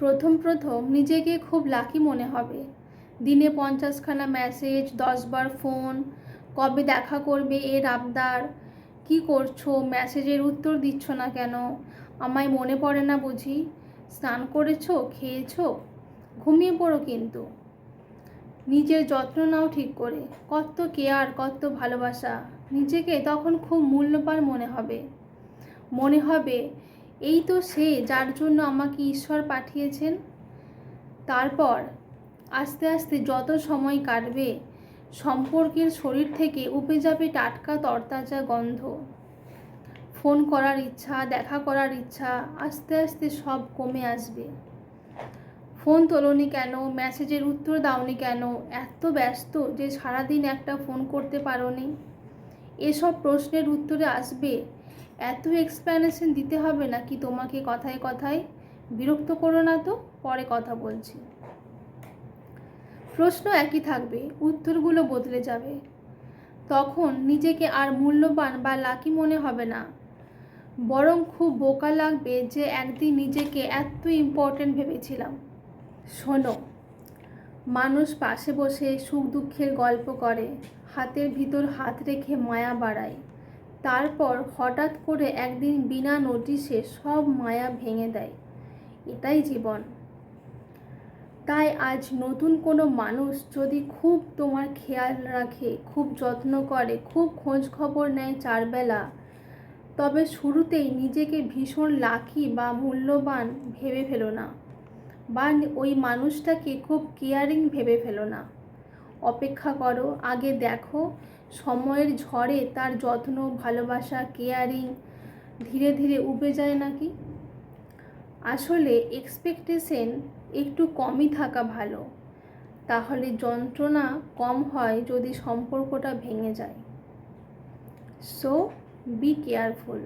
প্রথম প্রথম নিজেকে খুব লাকি মনে হবে। দিনে পঞ্চাশখানা মেসেজ দশবার ফোন কবে দেখা করবে এর আবদার, কি করছ মেসেজের উত্তর দিচ্ছ না কেন, আমায় মনে পড়ে না বুঝি, স্নান করেছ, খেয়েছো, ঘুমিয়ে পড়ো কিন্তু। নিজের যত্ন নাও ঠিক করে, কত কেয়ার কত ভালোবাসা, নিজেকে তখন খুব মূল্যবান মনে হবে। মনে হবে এই তো সে যার জন্য আমাকে ঈশ্বর পাঠিয়েছেন। তারপর আস্তে আস্তে যত সময় কাটবে, সম্পর্কের শরীর থেকে উপে যাবে টাটকা তরতাজা গন্ধ। ফোন করার ইচ্ছা, দেখা করার ইচ্ছা, আস্তে আস্তে সব কমে আসবে। ফোন তোলনি কেন? মেসেজের উত্তর দাওনি কেন? এত ব্যস্ত যে সারাদিন একটা ফোন করতে পারোনি। এসব প্রশ্নের উত্তরে আসবে এত এক্সপ্লেনেশন দিতে হবে না কি তোমাকে কথায় কথায়? বিরক্ত করো না তো, পরে কথা বলছি। প্রশ্ন একই থাকবে, উত্তরগুলো বদলে যাবে। তখন নিজেকে আর মূল্যবান বা লাকি মনে হবে না। বরং খুব বোকা লাগবে যে একদিন নিজেকে এত ইম্পর্ট্যান্ট ভেবেছিলাম। শোনো, মানুষ পাশে বসে সুখ দুঃখের গল্প করে, হাতের ভিতর হাত রেখে মায়া বাড়ায়। তারপর হঠাৎ করে একদিন বিনা নোটিশে সব মায়া ভেঙে দেয়। এটাই জীবন। তাই আজ নতুন কোনো মানুষ যদি খুব তোমার খেয়াল রাখে, খুব যত্ন করে, খুব খোঁজ খবর নেয় চারবেলা, তবে শুরুতেই নিজেকে ভীষণ লাকি বা মূল্যবান ভেবে ফেলো না বা ওই মানুষটাকে খুব কেয়ারিং ভেবে ফেলো না। অপেক্ষা করো, আগে দেখো। সময়ের ঝড়ে তার যত্ন, ভালোবাসা কেয়ারিং ধীরে ধীরে উবে যায় নাকি? আসলে এক্সপেকটেশন একটু কমই থাকা ভালো। তাহলে যন্ত্রণা কম হয় যদি সম্পর্কটা ভেঙে যায়। So be careful